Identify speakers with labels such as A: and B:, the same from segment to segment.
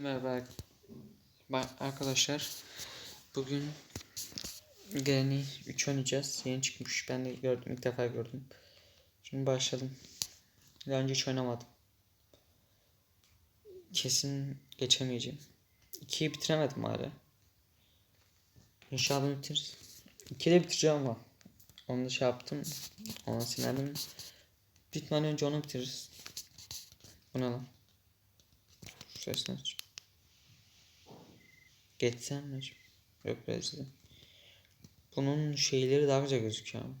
A: Merhaba Ba- arkadaşlar. Bugün Granny 3 oynayacağız. Yeni çıkmış. Ben de gördüm. ilk defa gördüm. Şimdi başlayalım. Daha önce hiç oynamadım. Kesin geçemeyeceğim. 2'yi bitiremedim hala. İnşallah bitiririz. 2'yi de bitireceğim ama. Onu da şey yaptım. Ona sinirlendim. Bitmeden önce onu bitiririz. Bu ne ne? Geçsem mi? Yok da. Bunun şeyleri daha güzel gözüküyor ama.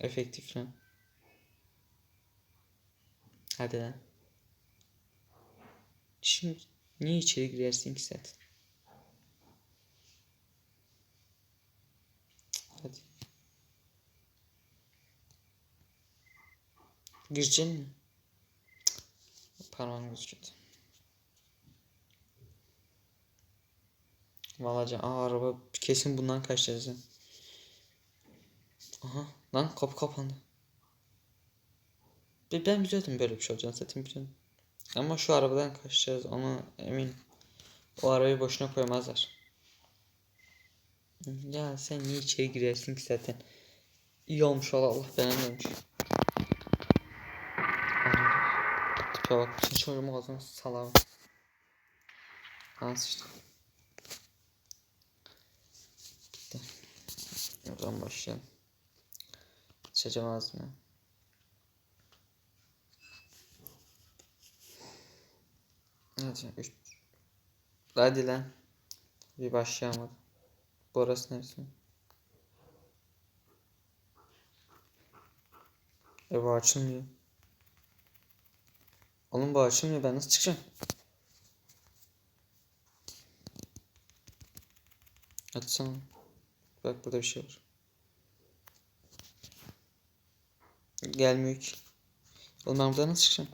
A: Efektif falan. Hadi lan. Şimdi niye içeri girersin ki zaten? Hadi. Gireceksin mi? Parmağım gözüküyordu. Vallahi aa araba kesin bundan kaçacağız. ya. Aha lan kapı kapandı. Ben biliyordum böyle bir şey olacağını zaten biliyordum. Ama şu arabadan kaçacağız ona eminim. O arabayı boşuna koymazlar. Ya sen niye içeri girersin ki zaten? İyi olmuş valla Allah beğenmemiş. Tipe bak. Şimdi çocuğumu ağzına salam. Nasıl işte. Zaman başlayalım. Seçeceğim ağzını. Hadi üç. Hadi lan. Bir başlayamadım. Burası neresi? E bu açılmıyor. Oğlum bu açılmıyor ben nasıl çıkacağım? Açsana. Bak burada bir şey var. Gelmiyor ki. Oğlum ben buradan nasıl çıkacağım?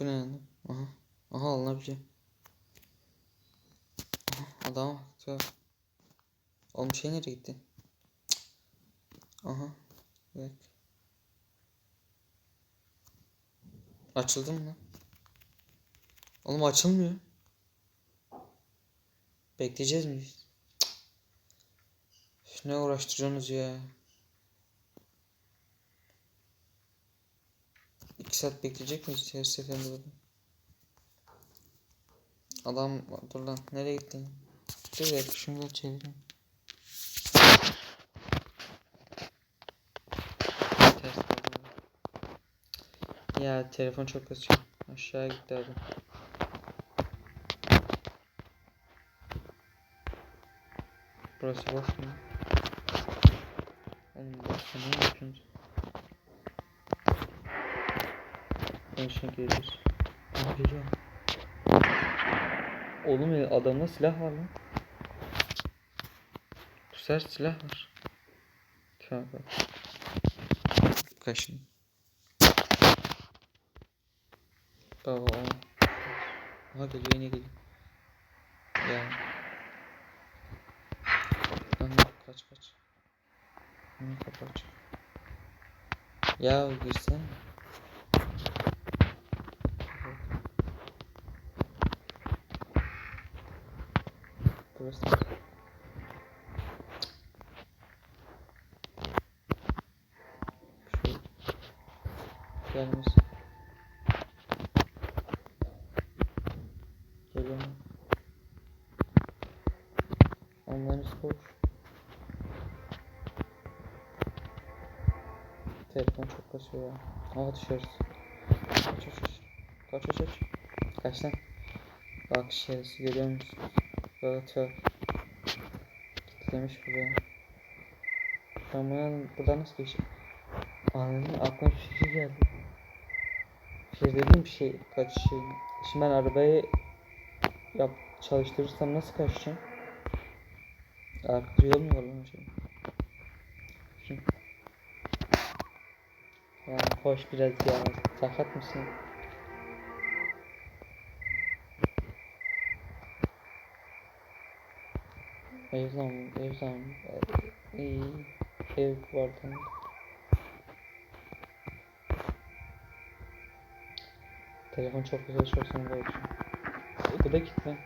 A: Bu ne lan? Aha. Aha alınabiliyor. Aha adam. Oğlum şey nereye gitti? Aha. Bak. Açıldı mı lan? Oğlum açılmıyor. Bekleyeceğiz? Cık. Üf, Ne uğraştırıyorsunuz ya? İki saat bekleyecek miyiz her seferinde burada? Adam dur lan nereye gittin? Dur şunu da çevireyim. Ya telefon çok kasıyor. Aşağı gitti adam. Burası boş mu? Oğlum boş mu? Ne yapıyorsunuz? Ben şimdi gelir. Aha geliyor. Oğlum ya adamda silah var lan. Sefer silah var. Tövbe. Kaşın. Baba. Aha geliyor yine geliyor. Ya. Lan kaç kaç. Hı, kapı aç. Ya girsene. Burası. Şu gelmiş. Basıyor ya. Aa dışarısı. Kaç kaç kaç. Kaç kaç kaç. Kaç lan. Bak şerisi görüyor musun? Evet evet. Kitlemiş buraya. Ben buradan, nasıl geçeyim? Anladın aklıma bir fikir geldi. Şey dediğim şey kaç şey. Şimdi ben arabayı yap çalıştırırsam nasıl kaçacağım? Arkada yol mu var lan? Şimdi. Hoş biraz ya. Sakat mısın? Evlam, evlam. İyi. Ev vardı. Telefon çok güzel çok sinirli oldu. Bu da gitti.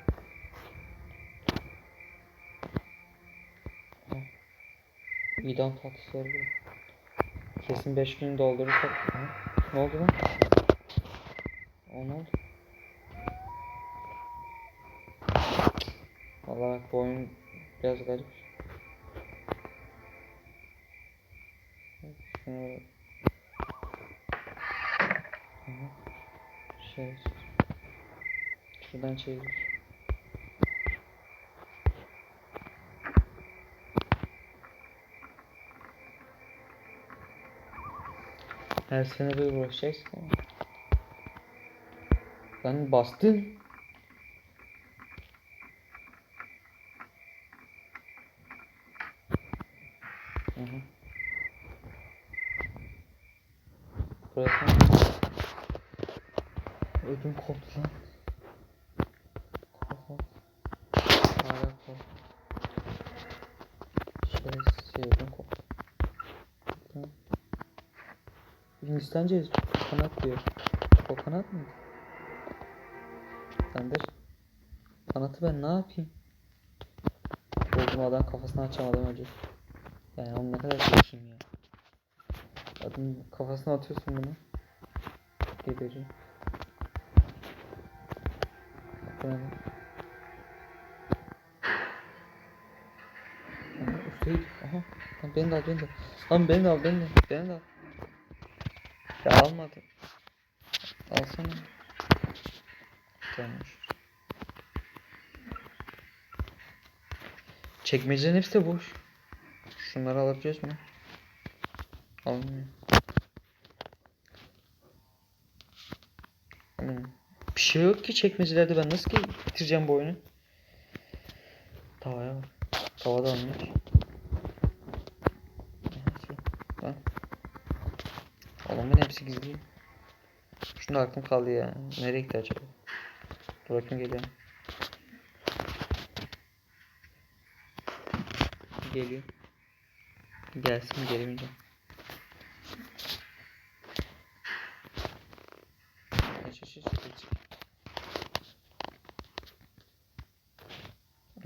A: İdam tatlısı var burada. Kesin 5 gün doldurursak. Ne oldu lan? O ne oldu? Vallahi bu oyun biraz garip. Şunu... Şey... Şuradan çevir. Her sene böyle uğraşacaksın ama. Lan bastın. Hı hı. Burası. Ödüm koptu lan. Kop kop. Hala kop. Şerefsiz şey ödüm koptu. Tamam. Yazıyor. Kokonat diyor. Kokonat mı? Sendir. Kanatı ben ne yapayım? Bozulmadan kafasını açamadım önce. Yani onu ne kadar çalışayım ya. Adın kafasına atıyorsun bunu. Geberiyor. Bak. Aha üstteydi. Aha. Lan beni de al beni de. Lan beni de al beni de. Beni de al. Ya almadı. Alsana. Gelmiş. Çekmecelerin hepsi de boş. Şunları alabiliyoruz mu? Almıyor. Bir şey yok ki çekmecelerde ben nasıl ki bitireceğim bu oyunu? Tavaya bak. Tava da almış. Adamın hepsi gizli. Şunda aklım kaldı ya. Nereye gitti acaba? Dur bakayım geliyor. Geliyor. Gelsin gelemeyeceğim.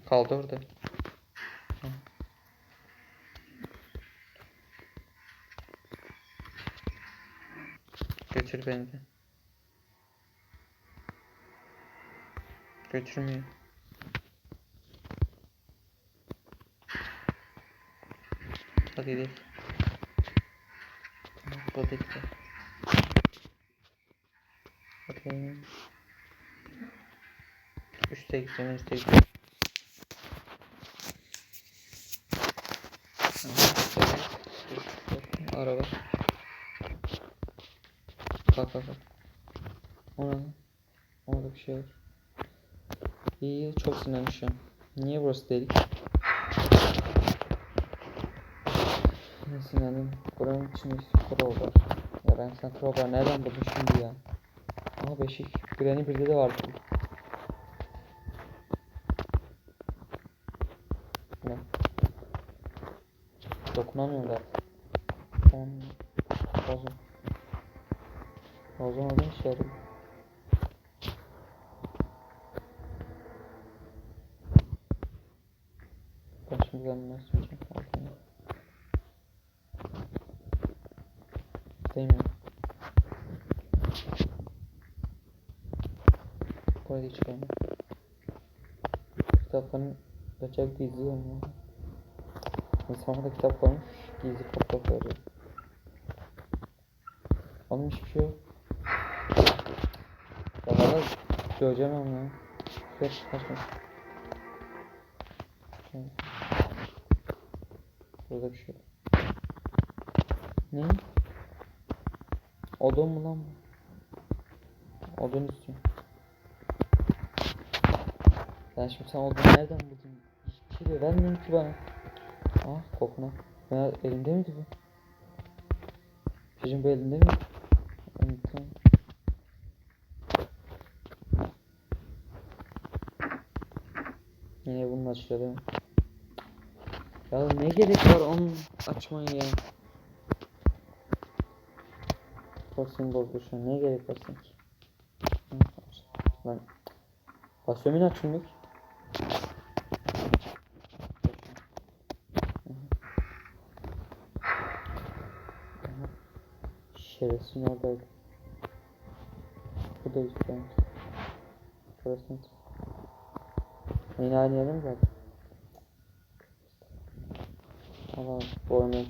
A: Kaldı orada. Hı. Götür beni de. Götürmüyor. Hadi gidelim. Tamam, bu da gitti. Bakayım. Üste gideceğim, üste gideceğim. Araba. Bak bak bak. Lan? Orada bir şey var. İyi, çok sinirlenmiş. Niye burası delik? Ne sinirlendim? Buranın içinde crowbar var. Ya ben sen crowbar nereden buldun şimdi ya? Aha beşik. Granny birde de vardı. Ne? Dokunamıyorum da. Tamam. Bozun. O yarıyor? Ben şimdi ben nasıl yapacağım? Altına. Değmiyor. Buraya çıkıyorum. Kitapların kaçak gizliyorum ya. İnsanlar da kitap koymuş. Gizli veriyor. Oğlum hiçbir şey yok. Ya valla ya. Şuraya kaçmış. Şöyle. Burada bir şey yok. Ne? Odun mu lan? Odun istiyorum. Ben şimdi sen odun nereden buldun? Hiçbir şey de vermiyorsun ki bana. Ah kokuna. Ya elimde miydi bu? Çocuğun bu elinde miydi? Yine değil mi? Ya ne gerek var onu açmaya ya? Şu an. Ne gerek var sanki? Lan. Açılmıyor ki. Şerefsin oradaydı. Bu da yüzden. Burası ne? Yine aynı yere mi geldi? Allah bu çok